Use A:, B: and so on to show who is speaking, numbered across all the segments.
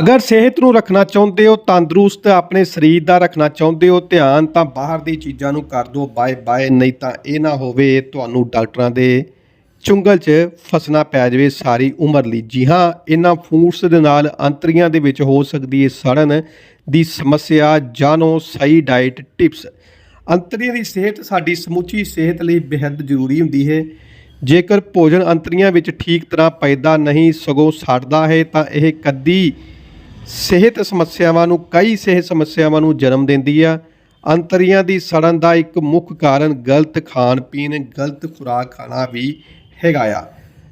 A: ਅਗਰ ਸਿਹਤ ਨੂੰ ਰੱਖਣਾ ਚਾਹੁੰਦੇ ਹੋ, ਤੰਦਰੁਸਤ ਆਪਣੇ ਸਰੀਰ ਦਾ ਰੱਖਣਾ ਚਾਹੁੰਦੇ ਹੋ, ਧਿਆਨ ਤਾਂ ਬਾਹਰ ਦੀ ਚੀਜ਼ਾਂ ਨੂੰ ਕਰ ਦਿਓ, ਬਾਏ ਬਾਏ, ਨਹੀਂ ਤਾਂ ਇਹ ਨਾ ਹੋਵੇ, ਤੁਹਾਨੂੰ ਡਾਕਟਰਾਂ ਦੇ ਚੁੰਗਲ 'ਚ ਫਸਣਾ ਪੈ ਜਾਵੇ ਸਾਰੀ ਉਮਰ ਲਈ। ਜੀ ਹਾਂ, ਇਹਨਾਂ ਫੂਡਸ ਦੇ ਨਾਲ ਅੰਤਰੀਆਂ ਦੇ ਵਿੱਚ ਹੋ ਸਕਦੀ ਹੈ ਸੜਨ ਦੀ ਸਮੱਸਿਆ। ਜਾਣੋ, ਸਹੀ ਡਾਈਟ ਟਿਪਸ। ਅੰਤਰੀਆਂ ਦੀ ਸਿਹਤ, ਸਾਡੀ ਸਮੁੱਚੀ ਸਿਹਤ ਲਈ ਬੇहद ਜ਼ਰੂਰੀ ਹੁੰਦੀ ਹੈ। ਜੇਕਰ ਭੋਜਨ ਅੰਤਰੀਆਂ ਵਿੱਚ ਠੀਕ ਤਰ੍ਹਾਂ ਪੈਦਾ ਨਹੀਂ, ਸਗੋਂ ਸੜਦਾ ਹੈ, ਤਾਂ ਇਹ ਕਦੀ ਸਿਹਤ ਸਮੱਸਿਆਵਾਂ ਨੂੰ, ਕਈ ਸਿਹਤ ਸਮੱਸਿਆਵਾਂ ਨੂੰ ਜਨਮ ਦਿੰਦੀ ਆ। ਅੰਤਰੀਆਂ ਦੀ ਸੜਨ ਦਾ ਇੱਕ ਮੁੱਖ ਕਾਰਨ ਗਲਤ ਖਾਣ ਪੀਣ, ਗਲਤ ਖੁਰਾਕ ਖਾਣਾ ਵੀ ਹੈਗਾ ਆ।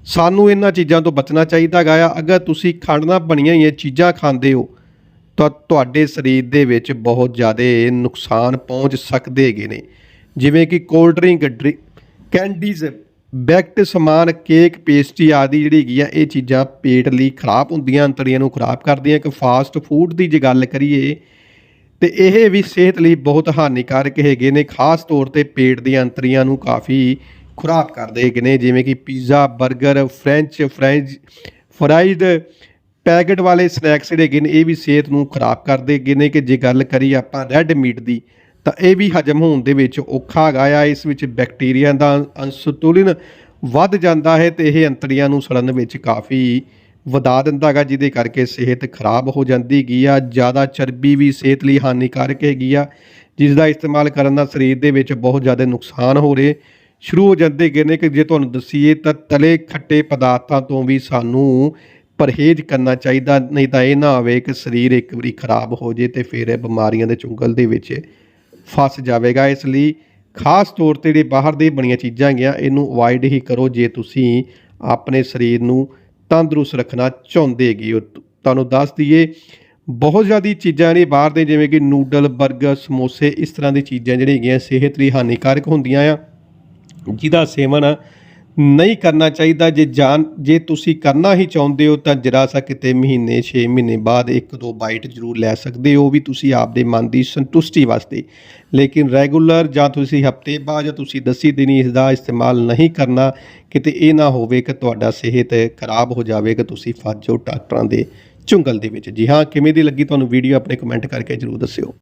A: ਸਾਨੂੰ ਇਹਨਾਂ ਚੀਜ਼ਾਂ ਤੋਂ ਬਚਣਾ ਚਾਹੀਦਾ ਹੈਗਾ ਆ। ਅਗਰ ਤੁਸੀਂ ਖੰਡ ਨਾਲ ਬਣੀਆਂ ਹੋਈਆਂ ਚੀਜ਼ਾਂ ਖਾਂਦੇ ਹੋ, ਤਾਂ ਤੁਹਾਡੇ ਸਰੀਰ ਦੇ ਵਿੱਚ ਬਹੁਤ ਜ਼ਿਆਦਾ ਨੁਕਸਾਨ ਪਹੁੰਚ ਸਕਦੇ ਹੈਗੇ ਨੇ। ਜਿਵੇਂ ਕਿ ਕੋਲਡ ਡਰਿੰਕ, ਡਰਿ- ਕੈਂਡੀਜ਼ ਬੈਕਟ ਸਮਾਨ, ਕੇਕ, ਪੇਸਟਰੀ ਆਦਿ ਜਿਹੜੀ ਹੈਗੀ ਆ, ਇਹ ਚੀਜ਼ਾਂ ਪੇਟ ਲਈ ਖਰਾਬ ਹੁੰਦੀਆਂ ਅੰਤੜੀਆਂ ਨੂੰ ਖਰਾਬ ਕਰਦੀਆਂ। ਇੱਕ ਫਾਸਟ ਫੂਡ ਦੀ ਜੇ ਗੱਲ ਕਰੀਏ, ਤੇ ਇਹ ਵੀ ਸਿਹਤ ਲਈ ਬਹੁਤ ਹਾਨੀਕਾਰਕ ਹੈਗੇ ਨੇ। ਖਾਸ ਤੌਰ ਤੇ ਪੇਟ ਦੀਆਂ ਅੰਤੜੀਆਂ ਨੂੰ ਕਾਫੀ ਖਰਾਬ ਕਰਦੇ ਹੈਗੇ ਨੇ, ਜਿਵੇਂ ਕਿ ਪੀਜ਼ਾ 버ਗਰ ਫ੍ਰੈਂਚ ਫ੍ਰਾਈਜ਼ ਫਰਾਈਡ ਪੈਕਟ ਵਾਲੇ ਸਨੈਕਸ ਜਿਹੜੇ ਹੈਗੇ ਨੇ, ਇਹ ਵੀ ਸਿਹਤ ਨੂੰ ਖਰਾਬ ਕਰਦੇ ਹੈਗੇ ਨੇ। ਕਿ ਜੇ ਗੱਲ ਕਰੀ ਆਪਾਂ ਰੈੱਡ ਮੀਟ ਦੀ ਤਾਂ ਇਹ ਵੀ ਹਜਮ ਹੋਣ ਦੇ ਵਿੱਚ ਔਖਾ ਹੈਗਾ ਆ। ਇਸ ਵਿੱਚ ਬੈਕਟੀਰੀਆ ਦਾ ਅਨਸੰਤੁਲਨ ਵੱਧ ਜਾਂਦਾ ਹੈ ਤੇ ਇਹ ਅੰਤੜੀਆਂ ਨੂੰ ਸੜਨ ਵਿੱਚ ਕਾਫੀ ਵਧਾ ਦਿੰਦਾ ਹੈਗਾ, ਜਿਹਦੇ ਕਰਕੇ ਸਿਹਤ ਖਰਾਬ ਹੋ ਜਾਂਦੀ ਗਈ ਆ। ਜ਼ਿਆਦਾ ਚਰਬੀ ਵੀ ਸਿਹਤ ਲਈ ਹਾਨੀਕਾਰਕ ਹੈਗੀ ਆ, ਜਿਸ ਦਾ ਇਸਤੇਮਾਲ ਕਰਨ ਨਾਲ ਸਰੀਰ ਦੇ ਵਿੱਚ ਬਹੁਤ ਜ਼ਿਆਦਾ ਨੁਕਸਾਨ ਹੋ ਰਹੇ, ਸ਼ੁਰੂ ਹੋ ਜਾਂਦੇ ਗਏ ਨੇ ਕਿ ਜੇ ਤੁਹਾਨੂੰ ਦਸੀਏ ਤਾਂ ਤਲੇ ਖੱਟੇ ਪਦਾਰਥਾਂ ਤੋਂ ਵੀ ਸਾਨੂੰ ਪਰਹੇਜ਼ ਕਰਨਾ ਚਾਹੀਦਾ, ਨਹੀਂ ਤਾਂ ਇਹ ਨਾ ਆਵੇ ਕਿ ਸਰੀਰ ਇੱਕ ਵਾਰੀ ਖਰਾਬ ਹੋ ਜੇ ਤੇ ਫਿਰ ਬਿਮਾਰੀਆਂ ਦੇ ਚੁੰਗਲ ਦੇ ਵਿੱਚ ਫਸ ਜਾਵੇਗਾ। ਇਸ ਲਈ ਖਾਸ ਤੌਰ ਤੇ ਜਿਹੜੇ ਬਾਹਰ ਦੇ ਬਣੀਆਂ ਚੀਜ਼ਾਂ ਹੈਗੀਆਂ, ਇਹਨੂੰ ਅਵੋਇਡ ਹੀ ਕਰੋ ਜੇ ਤੁਸੀਂ ਆਪਣੇ ਸਰੀਰ ਨੂੰ ਤੰਦਰੁਸਤ ਰੱਖਣਾ ਚਾਹੁੰਦੇ ਹੈਗੇ ਹੋ। ਤੁਹਾਨੂੰ ਦੱਸ ਦਈਏ, ਬਹੁਤ ਜ਼ਿਆਦਾ ਚੀਜ਼ਾਂ ਨੇ ਬਾਹਰ ਦੇ, ਜਿਵੇਂ ਕਿ ਨੂਡਲ 버ਗਰ ਸਮੋਸੇ, ਇਸ ਤਰ੍ਹਾਂ ਦੀ ਚੀਜ਼ਾਂ ਜਿਹੜੀਆਂ ਹੈਗੀਆਂ ਸਿਹਤ ਲਈ ਹਾਨੀਕਾਰਕ ਹੁੰਦੀਆਂ ਆ। ਜਿਹਦਾ ਸੇਵਨ ਨਹੀਂ ਕਰਨਾ ਚਾਹੀਦਾ। ਜੇ ਜਾਨ, ਜੇ ਤੁਸੀਂ ਕਰਨਾ ਹੀ ਚਾਹੁੰਦੇ ਹੋ ਤਾਂ ਜਰਾ ਸਾ ਕਿਤੇ ਮਹੀਨੇ 6 ਮਹੀਨੇ ਬਾਅਦ ਇੱਕ ਦੋ ਬਾਈਟ ਜ਼ਰੂਰ ਲੈ ਸਕਦੇ ਹੋ। ਵੀ ਤੁਸੀਂ ਆਪਦੇ ਮਨ ਦੀ ਸੰਤੁਸ਼ਟੀ ਵਾਸਤੇ। ਲੇਕਿਨ ਰੈਗੂਲਰ ਜਾਂ ਤੁਸੀਂ ਹਫ਼ਤੇ ਬਾਅਦ ਜਾਂ ਤੁਸੀਂ ਦਸੀ ਦਿਨੀ ਇਸ ਦਾ ਇਸਤੇਮਾਲ ਨਹੀਂ ਕਰਨਾ। ਕਿਤੇ ਇਹ ਨਾ ਹੋਵੇ ਕਿ ਤੁਹਾਡਾ ਸਿਹਤ ਖਰਾਬ ਹੋ ਜਾਵੇ ਕਿ ਤੁਸੀਂ ਫਸ ਜਾਓ ਡਾਕਟਰਾਂ ਦੇ ਚੁੰਗਲ ਦੇ ਵਿੱਚ। ਜੀ ਹਾਂ, ਕਿਵੇਂ ਦੀ ਲੱਗੀ ਤੁਹਾਨੂੰ ਵੀਡੀਓ? ਆਪਣੇ ਕਮੈਂਟ ਕਰਕੇ ਜ਼ਰੂਰ ਦੱਸਿਓ।